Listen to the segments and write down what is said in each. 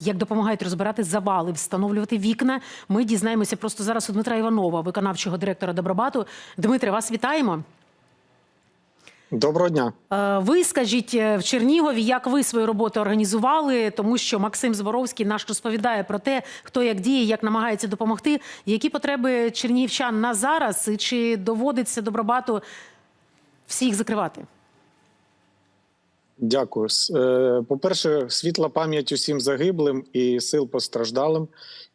Як допомагають розбирати завали, встановлювати вікна. Ми дізнаємося просто зараз у Дмитра Іванова, виконавчого директора Добробату. Дмитре, вас вітаємо. Доброго дня. Е, Ви скажіть е, в Чернігові, як ви свою роботу організували, тому що Максим Зборовський наш розповідає про те, хто як діє, як намагається допомогти. Які потреби чернігівчан на зараз, і чи доводиться Добробату всіх закривати? Дякую. Е, По-перше, світла пам'ять усім загиблим і сил постраждалим,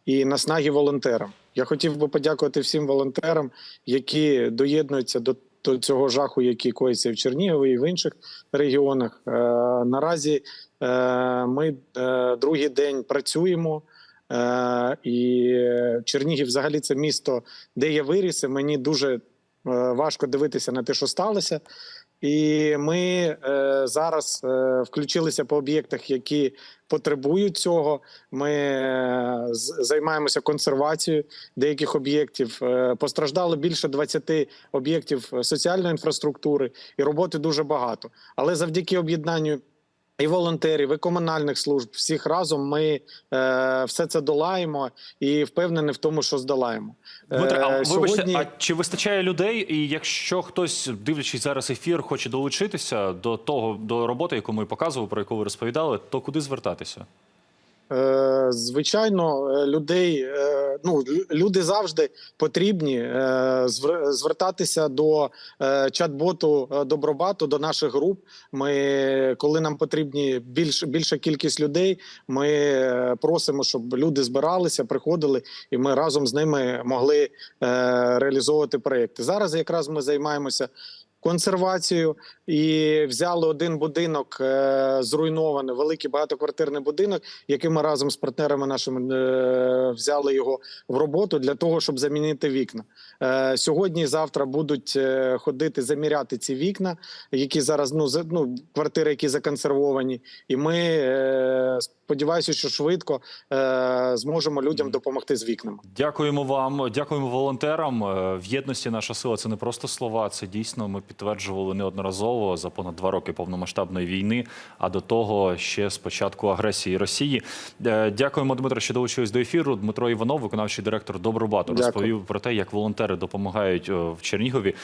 і наснаги волонтерам. Я хотів би подякувати всім волонтерам, які доєднуються до, до цього жаху, який коїться в Чернігові і в інших регіонах. Е, Наразі е, ми е, другий день працюємо. Е, І Чернігів, взагалі, це місто, де я виріс. Мені дуже е, важко дивитися на те, що сталося. І ми е, зараз е, включилися по об'єктах, які потребують цього. Ми е, займаємося консервацією деяких об'єктів. Постраждало більше 20 об'єктів соціальної інфраструктури, і роботи дуже багато. Але завдяки об'єднанню. І волонтерів, і комунальних служб всіх разом ми е, все це долаємо і впевнені в тому, що здолаємо. Дмитро, а Е, вибачте, сьогодні- а чи вистачає людей? І якщо хтось, дивлячись зараз ефір, хоче долучитися до того до роботи, яку ми показували, про яку ви розповідали, то куди звертатися? Е, Звичайно, е, людей е, ну люди завжди потрібні звертатися до чат-боту Добробату, до наших груп. Ми, коли нам потрібні більш більша кількість людей, ми просимо, щоб люди збиралися, приходили, і ми разом з ними могли реалізовувати проекти. Зараз якраз ми займаємося. Консервацією і взяли один будинок е, зруйнований, великий багатоквартирний будинок, який ми разом з партнерами нашими е, взяли його в роботу для того, щоб замінити вікна. Е, сьогодні і завтра будуть ходити заміряти ці вікна, які зараз ну, ну квартири, які законсервовані, і ми сподіваюся, що швидко зможемо людям допомогти з вікнами. Дякуємо вам, дякуємо волонтерам. В єдності наша сила це не просто слова. Це дійсно ми підтверджували неодноразово за понад два роки повномасштабної війни. А до того ще з початку агресії Росії. Е, Дякуємо, Дмитро, що долучились до ефіру. Дмитро Іванов, виконавчий директор Добробату, розповів про те, як волонтери допомагають е, в Чернігові.